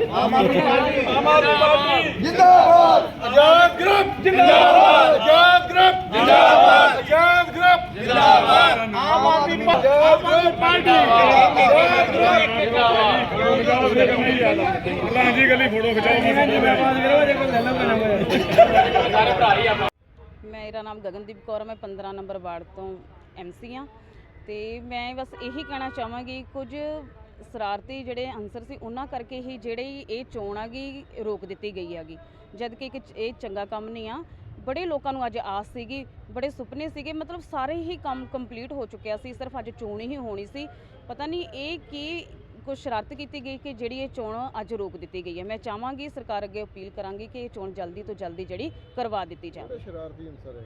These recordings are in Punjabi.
ਆਮ ਆਦਮੀ ਪਾਰਟੀ ਆਮ ਆਦਮੀ ਪਾਰਟੀ। ਜਿੰਦਾਬਾਦ। ਆਜ਼ਾਦ ਗਰੁੱਪ ਜਿੰਦਾਬਾਦ। ਆਜ਼ਾਦ ਗਰੁੱਪ ਜਿੰਦਾਬਾਦ। ਆਜ਼ਾਦ ਗਰੁੱਪ ਜਿੰਦਾਬਾਦ। Aam Aadmi party Azad group party. Azad group ਲਾਂਜੀ ਗਲੀ ਫੋਟੋ ਮੇਰਾ ਨਾਮ ਗਗਨਦੀਪ ਕੌਰ ਹੈ ਮੈਂ 15 ਨੰਬਰ ਵਾਰਡ ਤੋਂ ਐਮਸੀ ਆ ਤੇ ਮੈਂ ਬਸ ਇਹੀ ਕਹਿਣਾ ਚਾਹਾਂਗੀ ਕੁਝ ਸਰਾਰਤੀ ਜਿਹੜੇ ਅਨਸਰ ਸੀ, ਉਹਨਾਂ ਕਰਕੇ ਹੀ ਜਿਹੜੀ ਇਹ ਚੋਣ ਆਗੀ, ਰੋਕ ਦਿੱਤੀ ਗਈ ਹੈਗੀ। ਜਦ ਕਿ ਇੱਕ ਇਹ ਚੰਗਾ ਕੰਮ ਨਹੀਂ ਆ। ਬੜੇ ਲੋਕਾਂ ਨੂੰ ਅੱਜ ਆਸ ਸੀਗੀ, ਬੜੇ ਸੁਪਨੇ ਸੀਗੇ, ਮਤਲਬ ਸਾਰੇ ਹੀ ਕੰਮ ਕੰਪਲੀਟ ਹੋ ਚੁੱਕਿਆ ਸੀ, ਸਿਰਫ ਅੱਜ ਚੋਣ ਹੀ ਹੋਣੀ ਸੀ। ਪਤਾ ਨਹੀਂ ਇਹ ਕੀ ਕੁਝ ਸ਼ਰਾਰਤ ਕੀਤੀ ਗਈ ਕਿ ਜਿਹੜੀ ਇਹ ਚੋਣ ਅੱਜ ਰੋਕ ਦਿੱਤੀ ਗਈ ਹੈ। ਮੈਂ ਚਾਹਾਂਗੀ ਸਰਕਾਰ ਅੱਗੇ ਅਪੀਲ ਕਰਾਂਗੀ ਕਿ ਇਹ ਚੋਣ ਜਲਦੀ ਤੋਂ ਜਲਦੀ ਜਿਹੜੀ ਕਰਵਾ ਦਿੱਤੀ ਜਾਵੇ। ਸ਼ਰਾਰਤੀ ਅਨਸਰ ਹੈ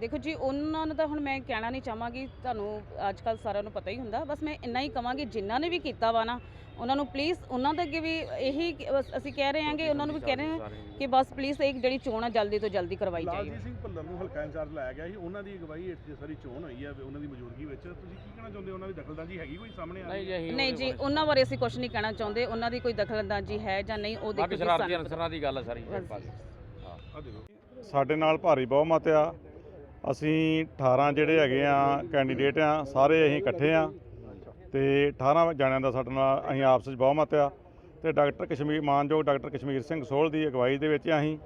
ਦੇਖੋ ਜੀ ਉਹਨਾਂ ਨੂੰ ਤਾਂ ਹੁਣ ਮੈਂ ਕਹਿਣਾ ਨਹੀਂ ਚਾਹਾਂਗੀ ਤੁਹਾਨੂੰ ਅੱਜ ਕੱਲ ਸਾਰਿਆਂ ਨੂੰ ਪਤਾ ਹੀ ਹੁੰਦਾ ਬਸ ਮੈਂ ਇੰਨਾ ਹੀ ਕਵਾਂਗੀ ਜਿਨ੍ਹਾਂ ਨੇ ਵੀ ਕੀਤਾ ਵਾ ਨਾ ਉਹਨਾਂ ਨੂੰ ਪਲੀਜ਼ ਉਹਨਾਂ ਦੇ ਅੱਗੇ ਵੀ ਇਹੀ ਬਸ ਅਸੀਂ ਕਹਿ ਰਹੇ ਹਾਂਗੇ ਉਹਨਾਂ ਨੂੰ ਵੀ ਕਹਿ ਰਹੇ ਹਾਂ ਕਿ ਬਸ ਪਲੀਜ਼ ਇਹ ਜਿਹੜੀ ਚੋਣ ਆ ਜਲਦੀ ਤੋਂ ਜਲਦੀ ਕਰਵਾਈ ਜਾਏ। ਲਾਲਜੀਤ ਸਿੰਘ ਭੁੱਲਰ ਨੂੰ ਹਲਕਾ ਇੰਚਾਰਜ ਲਾਇਆ ਗਿਆ ਸੀ ਉਹਨਾਂ ਦੀ ਅਗਵਾਈ ਇੱਥੇ ਸਾਰੀ ਚੋਣ ਹੋਈ ਹੈ ਉਹਨਾਂ ਦੀ ਮੌਜੂਦਗੀ ਵਿੱਚ ਤੁਸੀਂ ਕੀ ਕਹਿਣਾ ਚਾਹੁੰਦੇ ਹੋ? ਉਹਨਾਂ ਦੀ ਦਖਲਅੰਦਾਜ਼ੀ ਹੈਗੀ ਕੋਈ ਸਾਹਮਣੇ ਆ ਰਹੀ ਹੈ? ਨਹੀਂ ਜੀ ਉਹਨਾਂ ਬਾਰੇ ਅਸੀਂ ਕੁਝ ਨਹੀਂ ਕਹਿਣਾ ਚਾਹੁੰਦੇ ਉਹਨਾਂ ਦੀ ਕੋਈ ਦਖਲਅੰਦਾਜ਼ੀ ਹੈ ਜਾਂ ਨਹੀਂ ਉਹ ਦੇਖੋ ਜੀ ਸਾਨੂੰ ਅਨਸਰਾਂ ਦੀ ਗੱਲ ਆ ਸਾਰੀ ਬਸ। ਆ ਦੇਖੋ। ਸਾਡੇ ਨਾਲ ਭਾਰੀ ਬਹੁਮਤ ਆ ਅਸੀਂ 18 ਜਿਹੜੇ ਹੈਗੇ ਆ ਕੈਂਡੀਡੇਟ ਆ ਸਾਰੇ ਅਸੀਂ ਇਕੱਠੇ ਆ। ਤੇ 18 ਜਣਿਆਂ ਦਾ ਸਾਡੇ ਨਾਲ ਅਸੀਂ ਆਪਸ ਵਿੱਚ ਬਹੁਮਤ ਆ। ਤੇ ਡਾਕਟਰ ਕਸ਼ਮੀਰ ਮਾਨਯੋਗ ਡਾਕਟਰ ਕਸ਼ਮੀਰ ਸਿੰਘ ਸੋਹਲ ਦੀ ਅਗਵਾਈ ਦੇ ਵਿੱਚ ਅਸੀਂ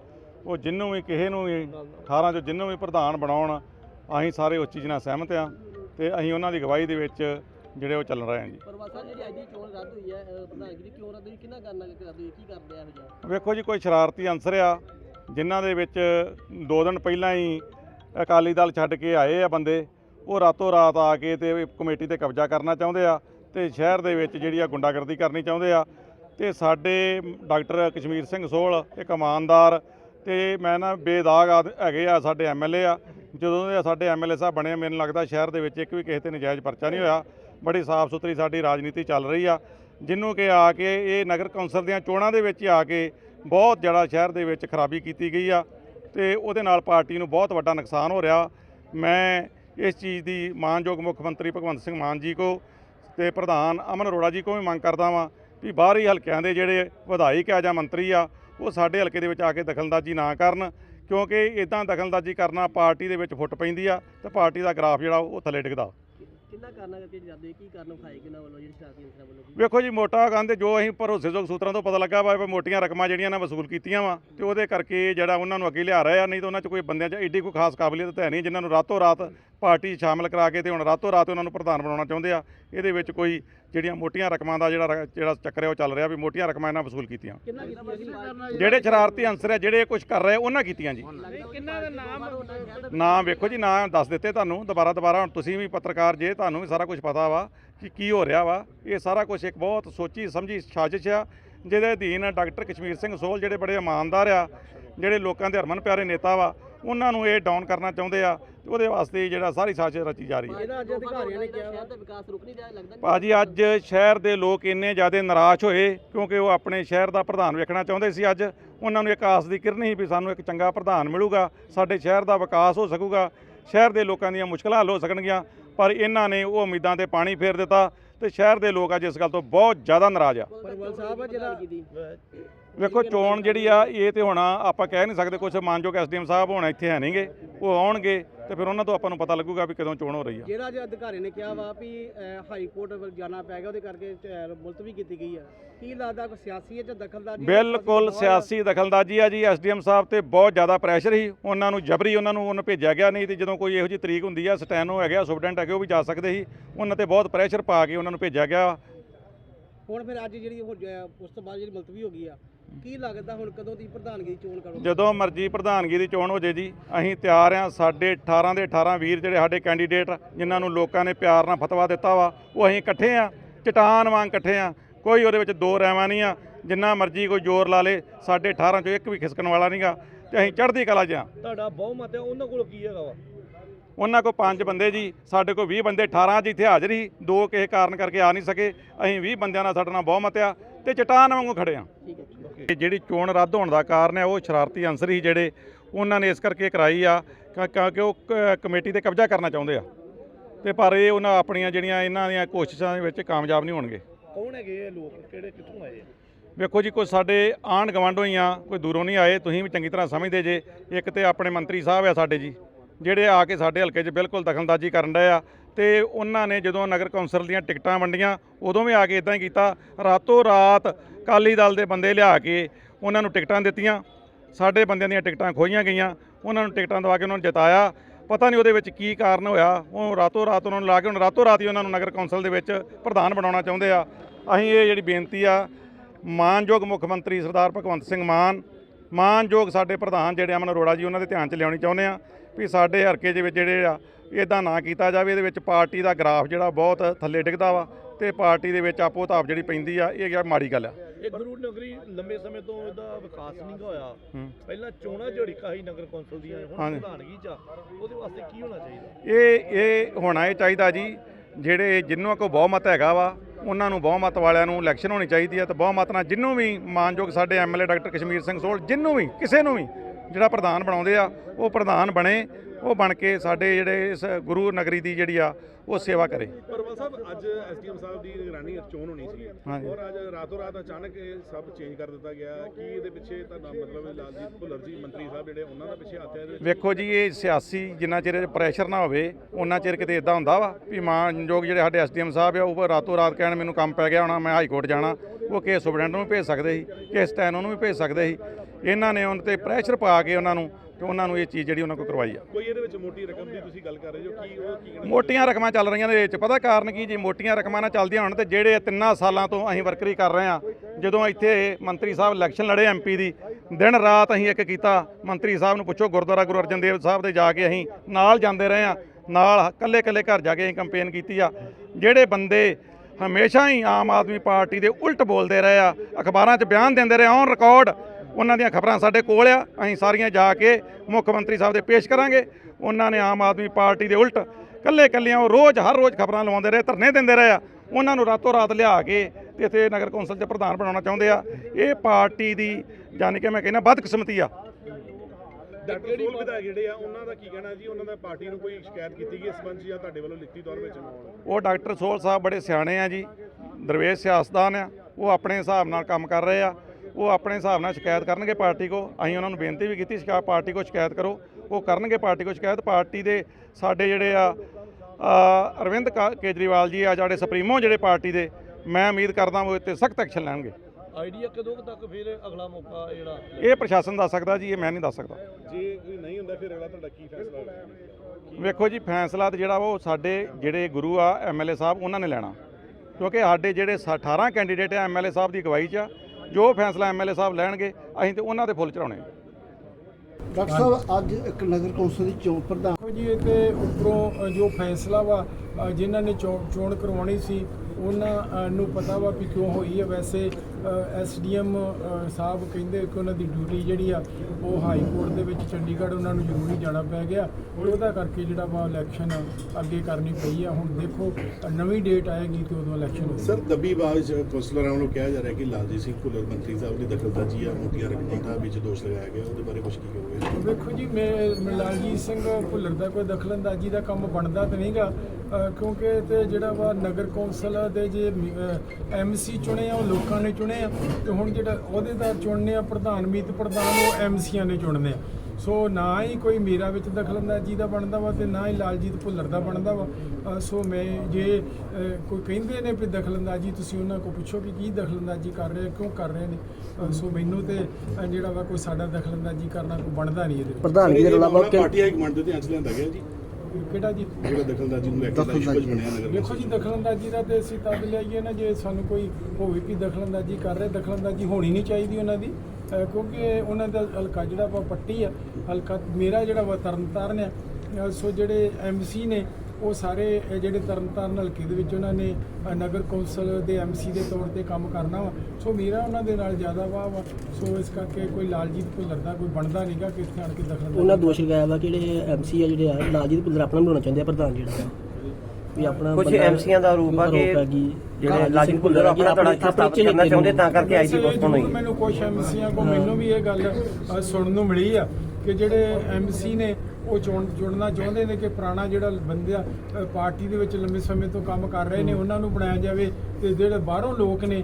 ਉਹ ਜਿੰਨੂੰ ਵੀ ਕਿਸੇ ਨੂੰ ਵੀ 18 ਚੋਂ ਜਿੰਨੂੰ ਵੀ ਪ੍ਰਧਾਨ ਬਣਾਉਣ ਅਸੀਂ ਸਾਰੇ ਉਸ ਚੀਜ਼ ਨਾਲ ਸਹਿਮਤ ਆ। ਤੇ ਅਸੀਂ ਉਹਨਾਂ ਦੀ ਅਗਵਾਈ ਦੇ ਵਿੱਚ ਜਿਹੜੇ ਉਹ ਚੱਲ ਰਹੇ ਹਾਂ ਜੀ। ਪਰਵਾਸਾ ਜਿਹੜੀ ਅੱਜ ਦੀ ਚੋਣ ਰੱਦ ਹੋਈ ਹੈ ਅਹ ਪ੍ਰਧਾਨਗੀ ਦੀ ਕਿਉਂ ਰੱਦ ਹੋਈ? ਕਿਹਨਾਂ ਕਰਨਾ ਰੱਦ ਹੋਈ? ਕੀ ਕਰਦੇ ਆ ਇਹੋ ਜਿਹਾ? ਵੇਖੋ ਜੀ ਕੋਈ ਸ਼ਰਾਰਤੀ ਅਨਸਰ ਆ ਜਿਨ੍ਹਾਂ ਦੇ ਵਿੱਚ ਦੋ ਦਿਨ ਪਹਿਲਾਂ ਹੀ ਅਕਾਲੀ ਦਲ ਛੱਡ ਕੇ ਆਏ ਆ ਬੰਦੇ। ਉਹ ਰਾਤੋਂ ਰਾਤ ਆ ਕੇ ਤੇ ਕਮੇਟੀ ਤੇ ਕਬਜ਼ਾ ਕਰਨਾ ਚਾਹੁੰਦੇ ਆ ਤੇ ਸ਼ਹਿਰ ਦੇ ਵਿੱਚ ਜਿਹੜੀ ਆ ਗੁੰਡਾਗਰਦੀ ਕਰਨੀ ਚਾਹੁੰਦੇ ਆ। ਤੇ ਸਾਡੇ ਡਾਕਟਰ ਕਸ਼ਮੀਰ ਸਿੰਘ ਸੋਹਲ ਇੱਕ ਇਮਾਨਦਾਰ ਤੇ ਮੈਂ ਨਾ ਬੇਦਾਗ ਆਦ- ਹੈਗੇ ਆ ਸਾਡੇ ਐਮਐਲਏ ਆ। ਜਦੋਂ ਦੇ ਸਾਡੇ ਐਮਐਲਏ ਸਾਹਿਬ ਬਣੇ ਆ, ਮੈਨੂੰ ਲੱਗਦਾ ਸ਼ਹਿਰ ਦੇ ਵਿੱਚ ਇੱਕ ਵੀ ਕਿਸੇ ਤੇ ਨਜਾਇਜ਼ ਪਰਚਾ ਨਹੀਂ ਹੋਇਆ। ਬੜੀ ਸਾਫ਼ ਸੁਥਰੀ ਸਾਡੀ ਰਾਜਨੀਤੀ ਚੱਲ ਰਹੀ ਆ। ਜਿਹਨੂੰ ਕਿ ਆ ਕੇ ਇਹ ਨਗਰ ਕੌਂਸਲ ਦੀਆਂ ਚੋਣਾਂ ਦੇ ਵਿੱਚ ਹੀ ਆ ਕੇ ਬਹੁਤ ਜਿਹੜਾ ਸ਼ਹਿਰ ਦੇ ਵਿੱਚ ਖਰਾਬੀ ਕੀਤੀ ਗਈ ਆ। ਤੇ ਉਹਦੇ ਨਾਲ ਪਾਰਟੀ ਨੂੰ ਬਹੁਤ ਵੱਡਾ ਨੁਕਸਾਨ ਹੋ ਰਿਹਾ। ਮੈਂ ਇਸ ਚੀਜ਼ ਦੀ ਮਾਨਯੋਗ ਮੁੱਖ ਮੰਤਰੀ ਭਗਵੰਤ ਸਿੰਘ ਮਾਨ ਜੀ ਕੋ ਤੇ ਪ੍ਰਧਾਨ ਅਮਨ ਅਰੋੜਾ ਜੀ ਕੋ ਵੀ ਮੰਗ ਕਰਦਾ ਵਾਂ ਵੀ ਬਾਹਰੀ ਹਲਕਿਆਂ ਦੇ ਜਿਹੜੇ ਵਿਧਾਇਕ ਆ ਜਾਂ ਮੰਤਰੀ ਆ, ਉਹ ਸਾਡੇ ਹਲਕੇ ਦੇ ਵਿੱਚ ਆ ਕੇ ਦਖਲਅੰਦਾਜ਼ੀ ਨਾ ਕਰਨ, ਕਿਉਂਕਿ ਇਦਾਂ ਦਖਲਅੰਦਾਜ਼ੀ ਕਰਨਾ ਪਾਰਟੀ ਦੇ ਵਿੱਚ ਫੁੱਟ ਪੈਂਦੀ ਆ ਤੇ ਪਾਰਟੀ ਦਾ ਗ੍ਰਾਫ ਜਿਹੜਾ ਉਹ ਥੱਲੇ ਡਿੱਗਦਾ। ਕਿੰਨਾ ਕਰਨਾ ਕਰਕੇ ਰੱਦ ਕੀ ਕਾਰਨ ਖਾਏ ਕਿਹਨਾਂ ਵੱਲੋਂ ਜਿਹੜੀ ਸ਼ਰਾਰਤੀ ਅੰਸਰਾਂ ਵੱਲੋਂ ਕੀ? ਵੇਖੋ ਜੀ, ਮੋਟਾ ਕਹਿੰਦੇ ਜੋ ਅਸੀਂ ਭਰੋਸੇਯੋਗ ਸੂਤਰਾਂ ਤੋਂ ਪਤਾ ਲੱਗਾ ਵਾ, ਵੀ ਮੋਟੀਆਂ ਰਕਮਾਂ ਜਿਹੜੀਆਂ ਨਾ ਵਸੂਲ ਕੀਤੀਆਂ ਵਾ, ਤੇ ਉਹਦੇ ਕਰਕੇ ਜਿਹੜਾ ਉਹਨਾਂ ਨੂੰ ਅੱਗੇ ਲਿਆ ਰਹੇ ਆ, ਨਹੀਂ ਤਾਂ ਉਹਨਾਂ 'ਚ ਕੋਈ ਬੰਦਿਆਂ 'ਚ ਐਡੀ ਕੋਈ ਖਾਸ ਕਾਬਲੀਅਤ ਤਾਂ ਹੈ ਨਹੀਂ, ਜਿਨ੍ਹਾਂ ਨੂੰ ਰਾਤੋਂ ਰਾਤ ਪਾਰਟੀ ਸ਼ਾਮਲ ਕਰਾ ਕੇ ਤੇ ਹੁਣ ਰਾਤੋਂ ਰਾਤ ਉਹਨਾਂ ਨੂੰ ਪ੍ਰਧਾਨ ਬਣਾਉਣਾ ਚਾਹੁੰਦੇ ਆ। ਇਹਦੇ ਵਿੱਚ ਕੋਈ ਜਿਹੜੀਆਂ ਮੋਟੀਆਂ ਰਕਮਾਂ ਦਾ ਜਿਹੜਾ ਜਿਹੜਾ ਚੱਕਰ ਹੈ ਉਹ ਚੱਲ ਰਿਹਾ ਵੀ ਮੋਟੀਆਂ ਰਕਮਾਂ ਇਹਨਾਂ ਵਸੂਲ ਕੀਤੀਆਂ। ਜਿਹੜੇ ਸ਼ਰਾਰਤੀ ਅੰਸਰ ਹੈ ਜਿਹੜੇ ਕੁਝ ਕਰ ਰਹੇ ਉਹਨਾਂ ਕੀਤੀਆਂ ਜੀ। ਕਿੰਨਾ ਦਾ ਨਾਮ ਨਾਮ ਵੇਖੋ ਜੀ ਨਾਂ ਦੱਸ ਦਿੱਤੇ ਤੁਹਾਨੂੰ ਦੁਬਾਰਾ ਦੁਬਾਰਾ। ਹੁਣ ਤੁਸੀਂ ਵੀ ਪੱਤਰਕਾਰ ਜੇ ਤੁਹਾਨੂੰ ਵੀ ਸਾਰਾ ਕੁਝ ਪਤਾ ਵਾ ਕਿ ਕੀ ਹੋ ਰਿਹਾ ਵਾ। ਇਹ ਸਾਰਾ ਕੁਝ ਇੱਕ ਬਹੁਤ ਸੋਚੀ ਸਮਝੀ ਸਾਜ਼ਿਸ਼ ਆ ਜਿਹਦੇ ਅਧੀਨ ਡਾਕਟਰ ਕਸ਼ਮੀਰ ਸਿੰਘ ਸੋਹਲ ਜਿਹੜੇ ਬੜੇ ਇਮਾਨਦਾਰ ਆ ਜਿਹੜੇ ਲੋਕਾਂ ਦੇ ਹਰਮਨ ਪਿਆਰੇ ਨੇਤਾ ਵਾ ਉਹਨਾਂ ਨੂੰ ਇਹ ਡਾਊਨ ਕਰਨਾ ਚਾਹੁੰਦੇ ਆ ਤੇ ਉਹਦੇ ਵਾਸਤੇ ਜਿਹੜਾ ਸਾਰੀ ਸਾਜ਼ਿਸ਼ ਰਚੀ ਜਾ ਰਹੀ ਹੈ। ਇਹਦਾ ਅੱਜ ਅਧਿਕਾਰੀਆਂ ਨੇ ਕਿਹਾ ਸ਼ਹਿਰ ਦਾ ਵਿਕਾਸ ਰੁਕ ਨਹੀਂ ਰਿਹਾ ਲੱਗਦਾ ਨਹੀਂ ਭਾਜੀ ਅੱਜ ਸ਼ਹਿਰ ਦੇ ਲੋਕ ਇੰਨੇ ਜ਼ਿਆਦਾ ਨਿਰਾਸ਼ ਹੋਏ ਕਿਉਂਕਿ ਉਹ ਆਪਣੇ ਸ਼ਹਿਰ ਦਾ ਪ੍ਰਧਾਨ ਵੇਖਣਾ ਚਾਹੁੰਦੇ ਸੀ ਅੱਜ। ਉਹਨਾਂ ਨੂੰ ਇੱਕ ਆਸ ਦੀ ਕਿਰਨ ਸੀ ਵੀ ਸਾਨੂੰ ਇੱਕ ਚੰਗਾ ਪ੍ਰਧਾਨ ਮਿਲੂਗਾ ਸਾਡੇ ਸ਼ਹਿਰ ਦਾ ਵਿਕਾਸ ਹੋ ਸਕੂਗਾ ਸ਼ਹਿਰ ਦੇ ਲੋਕਾਂ ਦੀਆਂ ਮੁਸ਼ਕਲਾਂ ਹੱਲ ਹੋ ਸਕਣਗੀਆਂ ਪਰ ਇਹਨਾਂ ਨੇ ਉਹ ਉਮੀਦਾਂ ਤੇ ਪਾਣੀ ਫੇਰ ਦਿੱਤਾ ਤੇ ਸ਼ਹਿਰ ਦੇ ਲੋਕ ਅੱਜ ਇਸ ਗੱਲ ਤੋਂ ਬਹੁਤ ਜ਼ਿਆਦਾ ਨਾਰਾਜ਼ ਆ। ਪਰਵਾਲ ਸਾਹਿਬ ਜਿਹੜਾ ਵੇਖੋ ਚੋਣ ਜਿਹੜੀ ਆ ਇਹ ਤੇ ਹੁਣ ਆਪਾਂ ਕਹਿ ਨਹੀਂ ਸਕਦੇ ਕੁਝ ਮਾਨਯੋਗ ਐਸਡੀਐਮ ਸਾਹਿਬ ਹੁਣ ਇੱਥੇ ਹੈ ਨਹੀਂਗੇ ਉਹ ਆਉਣਗੇ ਤੇ ਫਿਰ ਉਹਨਾਂ ਤੋਂ ਆਪਾਂ ਨੂੰ ਪਤਾ ਲੱਗੂਗਾ ਵੀ ਕਦੋਂ ਚੋਣ ਹੋ ਰਹੀ ਆ। ਜਿਹੜਾ ਅੱਜ ਅਧਿਕਾਰੀ ਨੇ ਕਿਹਾ ਵਾ ਵੀ ਹਾਈ ਕੋਰਟ ਵੱਲ ਜਾਣਾ ਪੈ ਗਿਆ ਉਹਦੇ ਕਰਕੇ ਮੁਲਤਵੀ ਕੀਤੀ ਗਈ ਹੈ ਕੀ ਲੱਗਦਾ ਕੋਈ ਸਿਆਸੀ ਹੈ ਜਾਂ ਦਖਲਦਾਰੀ ਬਿਲਕੁਲ ਸਿਆਸੀ ਦਖਲਅੰਦਾਜ਼ੀ ਆ ਜੀ। ਐਸਡੀਐਮ ਸਾਹਿਬ ਤੇ ਬਹੁਤ ਜ਼ਿਆਦਾ ਪ੍ਰੈਸ਼ਰ ਸੀ। ਉਹਨਾਂ ਨੂੰ ਜਬਰੀ ਉਹਨਾਂ ਨੂੰ ਉਹਨੂੰ ਭੇਜਿਆ ਗਿਆ ਨਹੀਂ ਤੇ ਜਦੋਂ ਕੋਈ ਇਹੋ ਜਿਹੀ ਤਰੀਕ ਹੁੰਦੀ ਆ ਸਟੈਨੋ ਹੈਗੇ ਆ ਸੁਪਰਡੈਂਟ ਹੈਗੇ ਉਹ ਵੀ ਜਾ ਸਕਦੇ ਸੀ। ਉਹਨਾਂ ਤੇ ਬਹੁਤ ਪ੍ਰੈਸ਼ਰ ਪਾ ਕੇ ਉਹਨਾਂ ਨੂੰ ਭੇਜਿਆ ਗਿਆ। ਹੁਣ ਫਿਰ ਅੱਜ ਜਿਹੜੀ ਹੋ ਜਾ- ਉਸ ਤੋਂ ਬਾਅਦ ਜਿਹੜੀ ਮੁਲਤਵੀ ਹੋ ਗਈ ਆ ਕੀ ਲੱਗਦਾ ਹੁਣ ਕਦੋਂ ਦੀ ਪ੍ਰਧਾਨਗੀ ਦੀ ਚੋਣ ਕਰੋਗੇ? ਜਦੋਂ ਮਰਜ਼ੀ ਪ੍ਰਧਾਨਗੀ ਦੀ ਚੋਣ ਹੋ ਜੇ ਜੀ ਅਸੀਂ ਤਿਆਰ ਆ ਸਾਡੇ 18 ਦੇ 18 ਵੀਰ ਜਿਹੜੇ ਸਾਡੇ ਕੈਂਡੀਡੇਟ ਜਿਨ੍ਹਾਂ ਨੂੰ ਲੋਕਾਂ ਨੇ ਪਿਆਰ ਨਾਲ ਫਤਵਾ ਦਿੱਤਾ ਵਾ ਉਹ ਅਸੀਂ ਇਕੱਠੇ ਆ ਚਟਾਨ ਵਾਂਗ ਇਕੱਠੇ ਆ ਕੋਈ ਉਹਦੇ ਵਿੱਚ ਦੋ ਰਹਿਵਾਂ ਨਹੀਂ ਆ ਜਿੰਨਾ ਮਰਜ਼ੀ ਕੋਈ ਜ਼ੋਰ ਲਾ ਲੇ ਸਾਡੇ 18 ਚੋਂ ਇੱਕ ਵੀ ਖਿਸਕਣ ਵਾਲਾ ਨਹੀਂਗਾ ਤੇ ਅਸੀਂ ਚੜ੍ਹਦੀ ਕਲਾ 'ਚ ਆ ਤੁਹਾਡਾ ਬਹੁਮਤ ਹੈ ਉਹਨਾਂ ਕੋਲ ਕੀ ਹੈਗਾ ਵਾ? ਉਹਨਾਂ ਕੋਲ ਪੰਜ ਬੰਦੇ ਜੀ ਸਾਡੇ ਕੋਲ 20 ਬੰਦੇ 18 ਜਿੱਥੇ ਹਾਜ਼ਰ ਸੀ। ਦੋ ਕਿਸੇ ਕਾਰਨ ਕਰਕੇ ਆ ਨਹੀਂ ਸਕੇ। ਅਸੀਂ 20 ਬੰਦਿਆਂ ਨਾਲ ਸਾਡੇ ਨਾਲ ਬਹੁਮਤ ਆ ਤੇ ਚਟਾਨ ਵਾਂਗੂ ਖੜੇ ਆ। ਜਿਹੜੀ ਚੋਣ ਰੱਦ ਹੋਣ ਦਾ ਕਾਰਨ ਹੈ ਉਹ ਸ਼ਰਾਰਤੀ ਅੰਸਰ ਹੀ ਜਿਹੜੇ ਉਹਨਾਂ ਨੇ ਇਸ ਕਰਕੇ ਕਰਾਈ ਆ ਕ- ਕਿਉਂਕਿ ਉਹ ਕ- ਕਮੇਟੀ ਤੇ ਕਬਜ਼ਾ ਕਰਨਾ ਚਾਹੁੰਦੇ ਆ। ਤੇ ਪਰ ਇਹ ਉਹਨਾਂ ਆਪਣੀਆਂ ਜਿਹੜੀਆਂ ਇਹਨਾਂ ਦੀਆਂ ਕੋਸ਼ਿਸ਼ਾਂ ਦੇ ਵਿੱਚ ਕਾਮਯਾਬ ਨਹੀਂ ਹੋਣਗੇ। ਕੌਣ ਹੈਗੇ ਇਹ ਲੋਕ? ਕਿਹੜੇ ਕਿੱਥੋਂ ਆਏ ਆ ਵੇਖੋ ਜੀ ਕੋਈ ਸਾਡੇ ਆਂਢ ਗਵਾਂਢੋਂ ਹੀ ਆ ਕੋਈ ਦੂਰੋਂ ਨਹੀਂ ਆਏ ਤੁਸੀਂ ਵੀ ਚੰਗੀ ਤਰ੍ਹਾਂ ਸਮਝਦੇ ਜੇ। ਇੱਕ ਤੇ ਆਪਣੇ ਮੰਤਰੀ ਸਾਹਿਬ ਆ ਸਾਡੇ ਜੀ। ਜਿਹੜੇ ਆ ਕੇ ਸਾਡੇ ਹਲਕੇ 'ਚ ਬਿਲਕੁਲ ਦਖਲਅੰਦਾਜ਼ੀ ਕਰਨ ਡਏ ਆ ਤੇ ਉਹਨਾਂ ਨੇ ਜਦੋਂ ਨਗਰ ਕੌਂਸਲ ਦੀਆਂ ਟਿਕਟਾਂ ਵੰਡੀਆਂ, ਉਦੋਂ ਵੀ ਆ ਕੇ ਇਦਾਂ ਹੀ ਕੀਤਾ। ਰਾਤੋਂ ਰਾਤ ਅਕਾਲੀ ਦਲ ਦੇ ਬੰਦੇ ਲਿਆ ਕੇ ਉਹਨਾਂ ਨੂੰ ਟਿਕਟਾਂ ਦਿੱਤੀਆਂ। ਸਾਡੇ ਬੰਦਿਆਂ ਦੀਆਂ ਟਿਕਟਾਂ ਖੋਈਆਂ ਗਈਆਂ। ਉਹਨਾਂ ਨੂੰ ਟਿਕਟਾਂ ਦਵਾ ਕੇ ਉਹਨਾਂ ਨੂੰ ਜਿਤਾਇਆ। ਪਤਾ ਨਹੀਂ ਉਹਦੇ ਵਿੱਚ ਕੀ ਕਾਰਨ ਹੋਇਆ। ਉਹ ਰਾਤੋਂ ਰਾਤ ਉਹਨਾਂ ਨੂੰ ਲਾ ਕੇ ਹੁਣ ਰਾਤੋਂ ਰਾਤ ਹੀ ਉਹਨਾਂ ਨੂੰ ਨਗਰ ਕੌਂਸਲ ਦੇ ਵਿੱਚ ਪ੍ਰਧਾਨ ਬਣਾਉਣਾ ਚਾਹੁੰਦੇ ਆ। ਅਸੀਂ ਇਹ ਜਿਹੜੀ ਬੇਨਤੀ ਆ, ਮਾਨਯੋਗ ਮੁੱਖ ਮੰਤਰੀ ਸਰਦਾਰ ਭਗਵੰਤ ਸਿੰਘ ਮਾਨ, ਮਾਨਯੋਗ ਸਾਡੇ ਪ੍ਰਧਾਨ ਜਿਹੜੇ ਅਮਨ ਅਰੋੜਾ ਜੀ, ਉਹਨਾਂ ਦੇ ਧਿਆਨ 'ਚ ਲਿਆਉਣੀ ਚਾਹੁੰਦੇ ਆ। ਵੀ ਸਾਡੇ ਹਰਕੇ ਦੇ ਵਿੱਚ ਜਿਹੜੇ ਆ ਇਦਾਂ ਨਾ ਕੀਤਾ ਜਾਵੇ ਇਹਦੇ ਵਿੱਚ ਪਾਰਟੀ ਦਾ ਗ੍ਰਾਫ ਜਿਹੜਾ ਬਹੁਤ ਥੱਲੇ ਡਿੱਗਦਾ ਵਾ ਤੇ ਪਾਰਟੀ ਦੇ ਵਿੱਚ ਆਪੋ ਤਾਪ ਜਿਹੜੀ ਪੈਂਦੀ ਆ ਇਹ ਯਾਰ ਮਾੜੀ ਗੱਲ ਆ ਇਹ ਗੁਰੂ ਨਗਰੀ ਲੰਬੇ ਸਮੇਂ ਤੋਂ ਇਹਦਾ ਵਿਕਾਸ ਨਹੀਂ ਹੋਇਆ ਹੂੰ। ਪਹਿਲਾਂ ਚੋਣਾਂ ਝੜੀਕਾ ਸੀ ਨਗਰ ਕੌਂਸਲ ਦੀਆਂ ਹੁਣ। ਪ੍ਰਧਾਨਗੀ ਚ। ਉਹਦੇ ਵਾਸਤੇ ਕੀ ਹੋਣਾ ਚਾਹੀਦਾ ਇਹ ਇਹ ਹੋਣਾ ਇਹ ਚਾਹੀਦਾ ਜੀ ਜਿਹੜੇ ਜਿੰਨਾਂ ਕੋ ਬਹੁਮਤ ਹੈਗਾ ਵਾ ਉਹਨਾਂ ਨੂੰ ਬਹੁਮਤ ਵਾਲਿਆਂ ਨੂੰ ਇਲੈਕਸ਼ਨ ਹੋਣੀ ਚਾਹੀਦੀ ਹੈ ਤੇ ਬਹੁਮਤ ਨਾਲ ਜਿੰਨੂੰ ਵੀ ਮਾਨਯੋਗ ਸਾਡੇ ਐਮਐਲਏ ਡਾਕਟਰ ਕਸ਼ਮੀਰ ਸਿੰਘ ਸੋਲ ਜਿੰਨੂੰ ਵੀ ਕਿਸੇ ਨੂੰ ਵੀ ਜਿਹੜਾ ਪ੍ਰਧਾਨ ਬਣਾਉਂਦੇ ਆ ਉਹ ਪ੍ਰਧਾਨ ਬਣੇ ਉਹ ਬਣ ਕੇ ਸਾਡੇ ਜਿਹੜੇ ਇਸ ਗੁਰੂ ਨਗਰੀ ਦੀ ਜਿਹੜੀ ਆ ਉਹ ਸੇਵਾ ਕਰੇ ਪਰਵਾਲ ਸਾਹਿਬ ਅੱਜ ਐਸਡੀਐਮ ਸਾਹਿਬ ਦੀ ਨਿਗਰਾਨੀ ਚੋਣ ਹੋਣੀ ਸੀ। ਔਰ ਅੱਜ ਰਾਤੋਂ ਰਾਤ ਅਚਾਨਕ ਇਹ ਸਭ ਚੇਂਜ ਕਰ ਦਿੱਤਾ ਗਿਆ ਕੀ ਇਹਦੇ ਪਿੱਛੇ ਤੁਹਾਡਾ ਮਤਲਬ ਲਾਲਜੀਤ ਭੁੱਲਰ ਜੀ ਮੰਤਰੀ ਸਾਹਿਬ ਜਿਹੜੇ ਉਹਨਾਂ ਦਾ ਪਿੱਛੇ ਹੱਥ ਹੈ? ਵੇਖੋ ਜੀ ਇਹ ਸਿਆਸੀ ਜਿੰਨਾ ਚਿਰ ਪ੍ਰੈਸ਼ਰ ਨਾ ਹੋਵੇ ਉਹਨਾਂ ਚਿਰ ਕਿਤੇ ਇਦਾਂ ਹੁੰਦਾ ਵਾ ਵੀ ਮਾਨਯੋਗ ਜਿਹੜੇ ਸਾਡੇ ਐਸਡੀਐਮ ਸਾਹਿਬ ਆ ਉਹ ਰਾਤੋਂ ਰਾਤ ਕਹਿਣ ਮੈਨੂੰ ਕੰਮ ਪੈ ਗਿਆ ਹੋਣਾ ਮੈਂ ਹਾਈ ਕੋਰਟ ਜਾਣਾ ਉਹ ਕੇਸ ਸੁਪਰਡੈਂਟ ਨੂੰ ਭੇਜ ਸਕਦੇ ਸੀ ਕੇਸ ਸਟੈਨੋ ਨੂੰ ਵੀ ਭੇਜ ਸਕਦੇ ਸੀ ਇਹਨਾਂ ਨੇ ਉਹਨਾਂ ਤੇ ਪ੍ਰੈਸ਼ਰ ਪਾ ਕੇ ਉਹਨਾਂ ਨੂੰ ਤੇ ਉਹਨਾਂ ਨੂੰ ਇਹ ਚੀਜ਼ ਜਿਹੜੀ ਉਹਨਾਂ ਕੋਲ ਕਰਵਾਈ ਆ। ਕੋਈ ਇਹਦੇ ਵਿੱਚ ਮੋਟੀ ਰਕਮ ਦੀ ਤੁਸੀਂ ਗੱਲ ਕਰ ਰਹੇ ਹੋ? ਕੀ ਉਹ ਕੀ ਮੋਟੀਆਂ ਰਕਮਾਂ ਚੱਲ ਰਹੀਆਂ ਦੇ ਵਿੱਚ। ਪਤਾ ਕਾਰਨ ਕੀ? ਜੇ ਮੋਟੀਆਂ ਰਕਮਾਂ ਨਾਲ ਚੱਲਦੀਆਂ ਹੋਣ ਤੇ ਜਿਹੜੇ ਤਿੰਨਾਂ ਸਾਲਾਂ ਤੋਂ ਅਸੀਂ ਵਰਕਰੀ ਕਰ ਰਹੇ ਆ ਜਦੋਂ ਇੱਥੇ ਮੰਤਰੀ ਸਾਹਿਬ ਇਲੈਕਸ਼ਨ ਲੜੇ ਐਮਪੀ ਦੀ ਦਿਨ ਰਾਤ ਅਸੀਂ ਇੱਕ ਕੀਤਾ। ਮੰਤਰੀ ਸਾਹਿਬ ਨੂੰ ਪੁੱਛੋ ਗੁਰਦੁਆਰਾ ਗੁਰੂ ਅਰਜਨ ਦੇਵ ਸਾਹਿਬ ਦੇ ਜਾ ਕੇ ਅਸੀਂ ਨਾਲ ਜਾਂਦੇ ਰਹੇ ਆ ਨਾਲ ਕੱਲੇ ਕੱਲੇ ਘਰ ਜਾ ਕੇ ਅਸੀਂ ਕੰਪੇਨ ਕੀਤੀ ਆ। ਜਿਹੜੇ ਬੰਦੇ ਹਮੇਸ਼ਾ ਹੀ ਆਮ ਆਦਮੀ ਪਾਰਟੀ ਦੇ ਉਲਟ ਬੋਲਦੇ ਰਹੇ ਆ ਅਖਬਾਰਾਂ 'ਚ ਬਿਆਨ ਦਿੰਦੇ ਰਹੇ ਔਨ ਰਿਕਾਰਡ ਉਹਨਾਂ ਦੀਆਂ ਖਬਰਾਂ ਸਾਡੇ ਕੋਲ ਆ। ਅਸੀਂ ਸਾਰੀਆਂ ਜਾ ਕੇ ਮੁੱਖ ਮੰਤਰੀ ਸਾਹਿਬ ਦੇ ਪੇਸ਼ ਕਰਾਂਗੇ। ਉਹਨਾਂ ਨੇ ਆਮ ਆਦਮੀ ਪਾਰਟੀ ਦੇ ਉਲਟ ਕੱਲੇ ਕੱਲਿਆਂ ਉਹ ਰੋਜ਼ ਹਰ ਰੋਜ਼ ਖਬਰਾਂ ਲਵਾਉਂਦੇ ਰਹੇ ਧਰਨੇ ਦਿੰਦੇ ਰਹੇ ਆ। ਉਹਨਾਂ ਨੂੰ ਰਾਤੋਂ ਰਾਤ ਲਿਆ ਕੇ ਤੇ ਇੱਥੇ ਨਗਰ ਕੌਂਸਲ 'ਚ ਪ੍ਰਧਾਨ ਬਣਾਉਣਾ ਚਾਹੁੰਦੇ ਆ। ਇਹ ਪਾਰਟੀ ਦੀ ਯਾਨੀ ਕਿ ਮੈਂ ਕਹਿੰਦਾ ਬਦਕਿਸਮਤੀ ਆ। ਵਿਧਾਇਕ ਜਿਹੜੇ ਆ ਉਹਨਾਂ ਦਾ ਕੀ ਕਹਿਣਾ ਜੀ? ਉਹਨਾਂ ਦਾ ਪਾਰਟੀ ਨੂੰ ਕੋਈ ਸ਼ਿਕਾਇਤ ਕੀਤੀ ਗਈ ਇਸ ਸੰਬੰਧ 'ਚ ਜਾਂ ਤੁਹਾਡੇ ਵੱਲੋਂ ਲਿਖਤੀ ਤੌਰ ਵਿੱਚ ਉਹ ਡਾਕਟਰ ਸੋਲ ਸਾਹਿਬ ਬੜੇ ਸਿਆਣੇ ਆ ਜੀ ਦਰਵੇਸ਼ ਸਿਆਸਤਦਾਨ ਆ। ਉਹ ਆਪਣੇ ਹਿਸਾਬ ਨਾਲ ਕੰਮ ਕਰ ਰਹੇ ਆ। ਉਹ ਆਪਣੇ ਹਿਸਾਬ ਨਾਲ ਸ਼ਿਕਾਇਤ ਕਰਨਗੇ ਪਾਰਟੀ ਕੋ। ਅਸੀਂ ਉਹਨਾਂ ਨੂੰ ਬੇਨਤੀ ਵੀ ਕੀਤੀ ਸ਼ਿਕਾਇਤ ਪਾਰਟੀ ਕੋ ਸ਼ਿਕਾਇਤ ਕਰੋ। ਉਹ ਕਰਨਗੇ ਪਾਰਟੀ ਕੋ ਸ਼ਿਕਾਇਤ। ਪਾਰਟੀ ਦੇ ਸਾਡੇ ਜਿਹੜੇ ਆ ਅ, ਅਰਵਿੰਦ ਕਾ- ਕੇਜਰੀਵਾਲ ਜੀ ਆ ਜਿਹੜੇ ਸੁਪਰੀਮੋ ਜਿਹੜੇ ਪਾਰਟੀ ਦੇ ਮੈਂ ਉਮੀਦ ਕਰਦਾ ਉਹ ਇੱਥੇ ਸਖਤ ਐਕਸ਼ਨ ਲੈਣਗੇ। ਆਈਡੀਆ ਕਦੋਂ ਤੱਕ ਫਿਰ ਅਗਲਾ ਮੌਕਾ ਜਿਹੜਾ? ਇਹ ਪ੍ਰਸ਼ਾਸਨ ਦੱਸ ਸਕਦਾ ਜੀ ਇਹ ਮੈਂ ਨਹੀਂ ਦੱਸ ਸਕਦਾ। ਜੇ ਕੋਈ ਨਹੀਂ ਹੁੰਦਾ ਫਿਰ ਅਗਲਾ ਤੁਹਾਡਾ ਕੀ ਫੈਸਲਾ ਹੋਵੇਗਾ ਵੇਖੋ ਜੀ ਫੈਸਲਾ ਤੇ ਜਿਹੜਾ ਵਾ ਉਹ ਸਾਡੇ ਜਿਹੜੇ ਗੁਰੂ ਆ ਐਮਐਲਏ ਸਾਹਿਬ ਉਹਨਾਂ ਨੇ ਲੈਣਾ। ਕਿਉਂਕਿ ਸਾਡੇ ਜਿਹੜੇ ਸ- 18 ਕੈਂਡੀਡੇਟ ਆ ਐਮਐਲਏ ਸਾਹਿਬ ਦੀ ਅਗਵਾਈ 'ਚ ਆ, ਜੋ ਫੈਸਲਾ ਐਮਐਲਏ ਸਾਹਿਬ ਲੈਣਗੇ ਅਸੀਂ ਤੇ ਉਹਨਾਂ ਦੇ ਫੁੱਲ ਚੜਾਉਣੇ ਡਾਕਟਰ ਸਾਹਿਬ ਅੱਜ ਇੱਕ ਨਗਰ ਕੌਂਸਲ ਦੀ ਚੋਣ ਪ੍ਰਧਾਨ ਜੀ ਤੇ ਉੱਪਰੋਂ ਜੋ ਫੈਸਲਾ ਵਾ ਜਿਨ੍ਹਾਂ ਨੇ ਚੋ- ਚੋਣ ਕਰਵਾਉਣੀ ਸੀ ਉਹਨਾਂ ਨੂੰ ਪਤਾ ਵਾ ਵੀ ਕਿਉਂ ਹੋਈ ਹੈ ਵੈਸੇ ਐਸਡੀਐਮ ਸਾਹਿਬ ਕਹਿੰਦੇ ਕਿ ਉਹਨਾਂ ਦੀ ਡਿਊਟੀ ਜਿਹੜੀ ਆ ਉਹ ਹਾਈ ਕੋਰਟ ਦੇ ਵਿੱਚ ਚੰਡੀਗੜ੍ਹ ਉਹਨਾਂ ਨੂੰ ਜ਼ਰੂਰੀ ਜਾਣਾ ਪੈ ਗਿਆ। ਉਹਦਾ ਕਰਕੇ ਜਿਹੜਾ ਵਾ ਇਲੈਕਸ਼ਨ ਅੱਗੇ ਕਰਨੀ ਪਈ ਆ। ਹੁਣ ਦੇਖੋ ਨਵੀਂ ਡੇਟ ਆਏਗੀ ਤੇ ਉਦੋਂ ਇਲੈਕਸ਼ਨ ਹੋਊਗੀ। ਸਰ ਦੱਬੀ ਬਾਜ਼ ਕੌਂਸਲਰਾਂ ਵੱਲੋਂ ਕਿਹਾ ਜਾ ਰਿਹਾ ਕਿ ਲਾਲਜੀਤ ਸਿੰਘ ਭੁੱਲਰ ਮੰਤਰੀ ਸਾਹਿਬ ਦੀ ਦਖਲਅੰਦਾਜ਼ੀ ਆ ਮੋਟੀਆਂ ਰਕਮਾਂ ਦਾ ਵਿੱਚ ਦੋਸ਼ ਲਗਾਇਆ ਗਿਆ। ਉਹਦੇ ਬਾਰੇ ਕੁਝ ਕੀ ਕਹੋਗੇ? ਵੇਖੋ ਜੀ ਮੈਂ ਮੈਂ ਲਾਲਜੀਤ ਸਿੰਘ ਭੁੱਲਰ ਦਾ ਕੋਈ ਦਖਲਅੰਦਾਜ਼ੀ ਦਾ ਕੰਮ ਬਣਦਾ ਤੇ ਨਹੀਂਗਾ ਕਿਉਂਕਿ ਤੇ ਜਿਹੜਾ ਵਾ ਨਗਰ ਕੌਂਸਲ ਦੇ ਜੇ ਐਮਸੀ ਚੁਣੇ ਆ ਉਹ ਲੋਕਾਂ ਨੇ ਚੁਣੇ ਆ ਤੇ ਹੁਣ ਜਿਹੜਾ ਅਹੁਦੇਦਾਰ ਚੁਣਨੇ ਆ ਪ੍ਰਧਾਨ ਮੀਤ ਪ੍ਰਧਾਨ ਉਹ ਐਮਸੀਆਂ ਨੇ ਚੁਣਨੇ ਆ। ਸੋ ਨਾ ਹੀ ਕੋਈ ਮੇਰਾ ਵਿੱਚ ਦਖਲਅੰਦਾਜ਼ੀ ਦਾ ਬਣਦਾ ਵਾ ਤੇ ਨਾ ਹੀ ਲਾਲਜੀਤ ਭੁੱਲਰ ਦਾ ਬਣਦਾ ਵਾ। ਸੋ ਮੈਂ ਜੇ ਕੋਈ ਕਹਿੰਦੇ ਨੇ ਵੀ ਦਖਲਅੰਦਾਜ਼ੀ ਤੁਸੀਂ ਉਹਨਾਂ ਕੋਲ ਪੁੱਛੋ ਕਿ ਕੀ ਦਖਲਅੰਦਾਜ਼ੀ ਕਰ ਰਹੇ ਆ, ਕਿਉਂ ਕਰ ਰਹੇ ਨੇ? ਸੋ ਮੈਨੂੰ ਤੇ ਜਿਹੜਾ ਵਾ ਕੋਈ ਸਾਡਾ ਦਖਲਅੰਦਾਜ਼ੀ ਕਰਨਾ ਕੋਈ ਬਣਦਾ ਨਹੀਂ ਇਹਦੇ ਪ੍ਰਧਾਨਗੀ ਦੇ ਕਿ- ਪਾਰਟੀ ਹਾਈ ਕਮਾਂਡ ਦੇ ਧਿਆਨ 'ਚ ਲਿਆਂਦਾ ਗਿਆ ਜੀ। ਕਿਹੜਾ ਜੀ? ਜਿਹੜਾ ਦਖਲਅੰਦਾਜ਼ੀ ਨੂੰ ਲੈ ਕੇ ਦਾ ਇਸ਼ੂ ਕੁਝ ਬਣਿਆ ਨਗਰ ਦੇਖੋ ਜੀ ਦਖਲਅੰਦਾਜ਼ੀ ਦਾ ਤੇ ਅਸੀਂ ਤਦ ਲਿਆਈਏ ਨਾ ਜੇ ਸਾਨੂੰ ਕੋਈ ਹੋਵੇ ਵੀ ਦਖਲਅੰਦਾਜ਼ੀ ਕਰ ਰਹੇ ਦਖਲਅੰਦਾਜ਼ੀ ਹੋਣੀ ਨਹੀਂ ਚਾਹੀਦੀ ਉਹਨਾਂ ਦੀ। ਕਿਉਂਕਿ ਉਹਨਾਂ ਦਾ ਹਲਕਾ ਜਿਹੜਾ ਪੱਟੀ ਆ ਹਲਕਾ ਮੇਰਾ ਜਿਹੜਾ ਵਾ ਤਰਨਤਾਰਨ ਆ। ਸੋ ਜਿਹੜੇ ਐਮਸੀ ਨੇ ਉਹ ਸਾਰੇ ਜਿਹੜੇ ਤਰਨਤਾਰਨ ਹਲਕੇ ਦੇ ਵਿੱਚ ਉਹਨਾਂ ਨੇ ਨਗਰ ਕੌਂਸਲ ਦੇ ਐਮਸੀ ਦੇ ਤੌਰ ਤੇ ਕੰਮ ਕਰਨਾ ਵਾ। ਸੋ ਮੇਰਾ ਉਹਨਾਂ ਦੇ ਨਾਲ ਜ਼ਿਆਦਾ ਵਾਹ ਵਾ। ਸੋ ਇਸ ਕਰਕੇ ਕੋਈ ਲਾਲਜੀਤ ਭੁੱਲਰ ਦਾ ਕੋਈ ਬਣਦਾ ਨਹੀਂਗਾ ਕਿ ਇੱਥੇ ਆਣ ਕੇ ਦਖਲਅੰਦਾਜ਼ੀ ਉਹਨਾਂ ਦੋਸ਼ ਲਗਾਇਆ ਵਾ ਕਿ ਜਿਹੜੇ ਐਮਸੀ ਆ ਜਿਹੜੇ ਆ ਲਾਲਜੀਤ ਭੁੱਲਰ ਆਪਣਾ ਬਣਾਉਣਾ ਚਾਹੁੰਦੇ ਆ ਪ੍ਰਧਾਨ ਜਿਹੜਾ ਵਾ। ਆਪਣਾ ਕੁਝ ਐਮਸੀਆਂ ਦਾ ਆਰੋਪ ਆ ਕਿ ਜਿਹੜੇ ਲਾਲਜੀਤ ਲਾਲਜੀਤ ਭੁੱਲਰ ਆਪਣਾ ਆਪਣੇ ਸਥਾਪਿਤ ਕਰਨਾ ਚਾਹੁੰਦੇ ਤਾਂ ਕਰਕੇ ਆਈਜੀ ਵੈਸੇ ਪੋਸਟਪੋਨ ਹੋਈ। ਮੈਨੂੰ ਕੁਝ ਐਮਸੀਆਂ ਕੋ ਮੈਨੂੰ ਵੀ ਇਹ ਗੱਲ ਸੁਣਨ ਨੂੰ ਮਿਲੀ ਆ ਕਿ ਜਿਹੜੇ ਐਮਸੀ ਨੇ ਉਹ ਚੁਣ ਚੁਣਨਾ ਚਾਹੁੰਦੇ ਨੇ ਕਿ ਪੁਰਾਣਾ ਜਿਹੜਾ ਬੰਦਾ ਅ, ਪਾਰਟੀ ਦੇ ਵਿੱਚ ਲੰਬੇ ਸਮੇਂ ਤੋਂ ਕੰਮ ਕਰ ਰਹੇ ਨੇ ਉਹਨਾਂ ਨੂੰ ਬਣਾਇਆ ਜਾਵੇ ਤੇ ਜਿਹੜੇ ਬਾਹਰੋਂ ਲੋਕ ਨੇ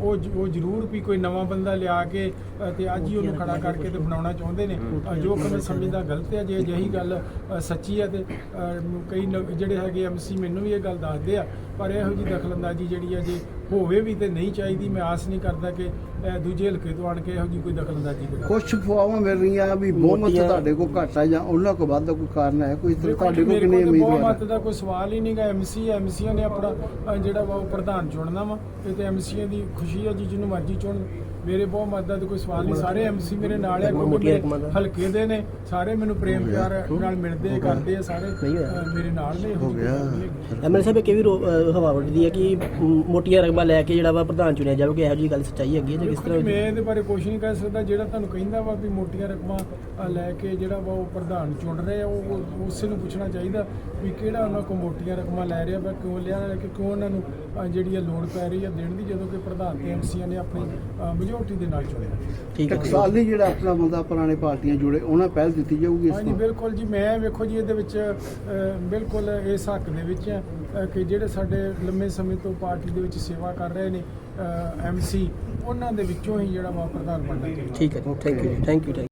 ਉਹ ਉਹ ਜ਼ਰੂਰ ਵੀ ਕੋਈ ਨਵਾਂ ਬੰਦਾ ਲਿਆ ਕੇ ਤੇ ਅੱਜ ਹੀ ਉਹਨੂੰ ਖੜਾ ਕਰਕੇ ਤੇ ਬਣਾਉਣਾ ਚਾਹੁੰਦੇ ਨੇ। ਜੋ ਕਿ ਮੈਂ ਸਮਝਦਾ ਗਲਤ ਹੈ ਜੇ ਅਜਿਹੀ ਗੱਲ ਸੱਚੀ ਹੈ ਤੇ ਕਈ ਨ- ਜਿਹੜੇ ਹੈਗੇ ਐਮਸੀ ਮੈਨੂੰ ਵੀ ਇਹ ਗੱਲ ਦੱਸਦੇ ਆ ਪਰ ਇਹੋ ਜੀ ਦਖਲਅੰਦਾਜ਼ੀ ਜਿਹੜੀ ਹੈ ਜੇ ਹੋਵੇ ਵੀ ਤੇ ਨਹੀਂ ਚਾਹੀਦੀ ਮੈਂ ਆਸ ਨਹੀਂ ਕਰਦਾ ਕਿ ਦੂਜੇ ਹਲਕੇ ਤੋਂ ਆਣ ਕੇ ਇਹੋ ਜੀ ਕੋਈ ਦਖਲਅੰਦਾਜ਼ੀ ਕਰੇ। ਕੁਝ ਫੁਆਵਾਂ ਮਿਲ ਰਹੀਆਂ ਵੀ ਬਹੁਮਤ ਤੁਹਾਡੇ ਕੋਲ ਘੱਟ ਹੈ ਜਾਂ ਉਹਨਾਂ ਕੋਲ ਵੱਧ ਦਾ ਕੋਈ ਕਾਰਨ ਹੈ? ਕੋਈ ਤੁਹਾਡੇ ਕੋਲ ਕਿੰਨੇ ਉਮੀਦਵਾਰ ਬਹੁਮਤ ਦਾ ਕੋਈ ਸਵਾਲ ਹੀ ਨਹੀਂਗਾ ਐਮਸੀ ਐਮਸੀਆਂ ਨੇ ਆਪਣਾ ਅ, ਜਿਹੜਾ ਵਾ ਉਹ ਪ੍ਰਧਾਨ ਚੁਣਨਾ ਵਾ। ਇਹ ਤੇ ਐਮਸੀਆਂ ਦੀ ਖੁਸ਼ੀ ਹੈ ਜੀ ਜਿਹਨੂੰ ਮਰਜ਼ੀ ਚੁਣ। ਮੇਰੇ ਬਹੁਮਤ ਦਾ ਤਾਂ ਕੋਈ ਸਵਾਲ ਨਹੀਂ। ਸਾਰੇ ਐਮਸੀ ਮੇਰੇ ਨਾਲ ਹੈ ਕਿਉਂਕਿ ਦਾ। ਹਲਕੇ ਦੇ ਨੇ। ਸਾਰੇ ਮੈਨੂੰ ਪ੍ਰੇਮ ਪਿਆਰ ਨਾਲ ਮਿਲਦੇ ਕਰਦੇ ਆ ਸਾਰੇ। ਮੇਰੇ ਨਾਲ ਨੇ। ਹੋ ਗਿਆ। ਐਮਐਲਏ ਸਾਹਿਬ ਕਿਵੇਂ ਹਵਾ ਉੱਡਦੀ ਹੈ ਕਿ ਮੋਟੀਆਂ ਰਕਮਾਂ ਲੈ ਕੇ ਜਿਹੜਾ ਵਾ ਪ੍ਰਧਾਨ ਚੁਣਿਆ ਜਾਵੇ ਕਿ ਇਹੋ ਜਿਹੀ ਗੱਲ ਸੱਚਾਈ ਹੈਗੀ ਜਾਂ ਕਿਸ ਜੀ, ਤਰ੍ਹਾਂ ਮੈਂ ਇਹਦੇ ਬਾਰੇ ਕੁਝ ਨਹੀਂ ਕਹਿ ਸਕਦਾ। ਜਿਹੜਾ ਤੁਹਾਨੂੰ ਕਹਿੰਦਾ ਵਾ ਵੀ ਮੋਟੀਆਂ ਰਕਮਾਂ ਲੈ ਕੇ ਜਿਹੜਾ ਵਾ ਉਹ ਪ੍ਰਧਾਨ ਚੁਣ ਰਹੇ ਆ ਉਹ ਉਸੇ ਨੂੰ ਪੁੱਛਣਾ ਚਾਹੀਦਾ ਵੀ ਕਿਹੜਾ ਉਹਨਾਂ ਕੋਲ ਮੋਟੀਆਂ ਰਕਮਾਂ ਲੈ ਰਿਹਾ ਵਾ ਕਿਉਂ ਲਿਆ ਕਿ ਕਿਉਂ ਉਹਨਾਂ ਨੂੰ ਜਿਹੜੀ ਲੋੜ ਪੈ ਰਹੀ ਹੈ ਦੇਣ ਦੀ ਜਦੋਂ ਕਿ ਪ੍ਰਧਾਨ ਤੇ ਐਮਸੀਆਂ ਨੇ ਆਪਣੀ ਮੈਜੋਰਟੀ ਦੇ ਨਾਲ ਚੁਣਿਆ ਠੀਕ ਹੈ। ਟਕਸਾਲੀ ਜਿਹੜਾ ਆਪਣਾ ਬੰਦਾ ਪੁਰਾਣੇ ਪਾਰਟੀਆਂ ਜੁੜੇ ਉਹਨਾਂ ਪਹਿਲ ਦਿੱਤੀ ਜਾਊਗੀ ਇਸ ਹਾਂਜੀ ਬਿਲਕੁਲ ਜੀ ਮੈਂ ਵੇਖੋ ਜੀ ਇਹਦੇ ਵਿੱਚ ਬਿਲਕੁਲ ਇਸ ਹੱਕ ਦੇ ਵਿੱਚ ਹਾਂ, ਕਿ ਜਿਹੜੇ ਸਾਡੇ ਲੰਮੇ ਸਮੇਂ ਤੋਂ ਪਾਰਟੀ ਦੇ ਵਿੱਚ ਸੇਵਾ ਕਰ ਰਹੇ ਨੇ ਐਮਸੀ ਉਹਨਾਂ ਦੇ ਵਿੱਚੋਂ ਹੀ ਜਿਹੜਾ ਵਾ ਪ੍ਰਧਾਨ ਬਣਨਾ ਚਾਹੀਦਾ। ਠੀਕ ਹੈ ਥੈਂਕ ਯੂ ਥੈਂਕ ਯੂ